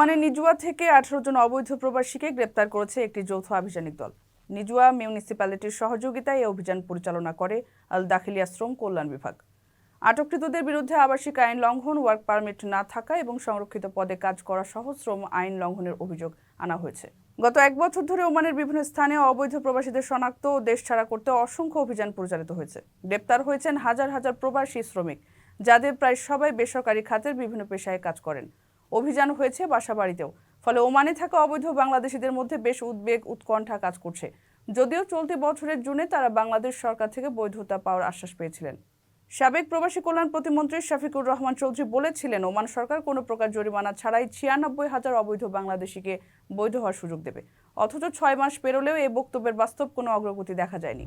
ওমানের নিজুয়া থেকে আঠারো জন অবৈধ প্রবাসীকে গ্রেপ্তার করেছে একটি যৌথ আভিযানিক দল। নিজুয়া মিউনিসিপ্যালিটির সহযোগিতায় এই অভিযান পরিচালনা করে আল দাখিলিয়া শ্রম কল্যাণ বিভাগ। আটককৃতদের বিরুদ্ধে আবাসিক আইন লঙ্ঘন, ওয়ার্ক পারমিট না থাকা এবং সংরক্ষিত পদে কাজ করা সহ শ্রম আইন লঙ্ঘনের অভিযোগ আনা হয়েছে। গত এক বছর ধরে ওমানের বিভিন্ন স্থানে অবৈধ প্রবাসীদের শনাক্ত ও দেশ ছাড়া করতে অসংখ্য অভিযান পরিচালিত হয়েছে। গ্রেপ্তার হয়েছেন হাজার হাজার প্রবাসী শ্রমিক, যাদের প্রায় সবাই বেসরকারি খাতের বিভিন্ন পেশায় কাজ করেন। অভিযান হয়েছে বাসাবাড়িতেও। ফলে ওমানে থাকা অবৈধ বাংলাদেশিদের মধ্যে বেশ উদ্বেগ, উৎকণ্ঠা কাজ করছে। যদিও চলতি বছরের জুনে তারা বাংলাদেশ সরকার থেকে বৈধতা পাওয়ার আশ্বাস পেয়েছিলেন। সাবেক প্রবাসী কল্যাণ প্রতিমন্ত্রী শফিকুর রহমান চৌধুরী বলেছিলেন, ওমান সরকার কোনো প্রকার জরিমানা ছাড়াই ছিয়ানব্বই হাজার অবৈধ বাংলাদেশিকে বৈধ হওয়ার সুযোগ দেবে। অথচ ছয় মাস পেরোলেও এই বক্তব্যের বাস্তব কোনো অগ্রগতি দেখা যায়নি।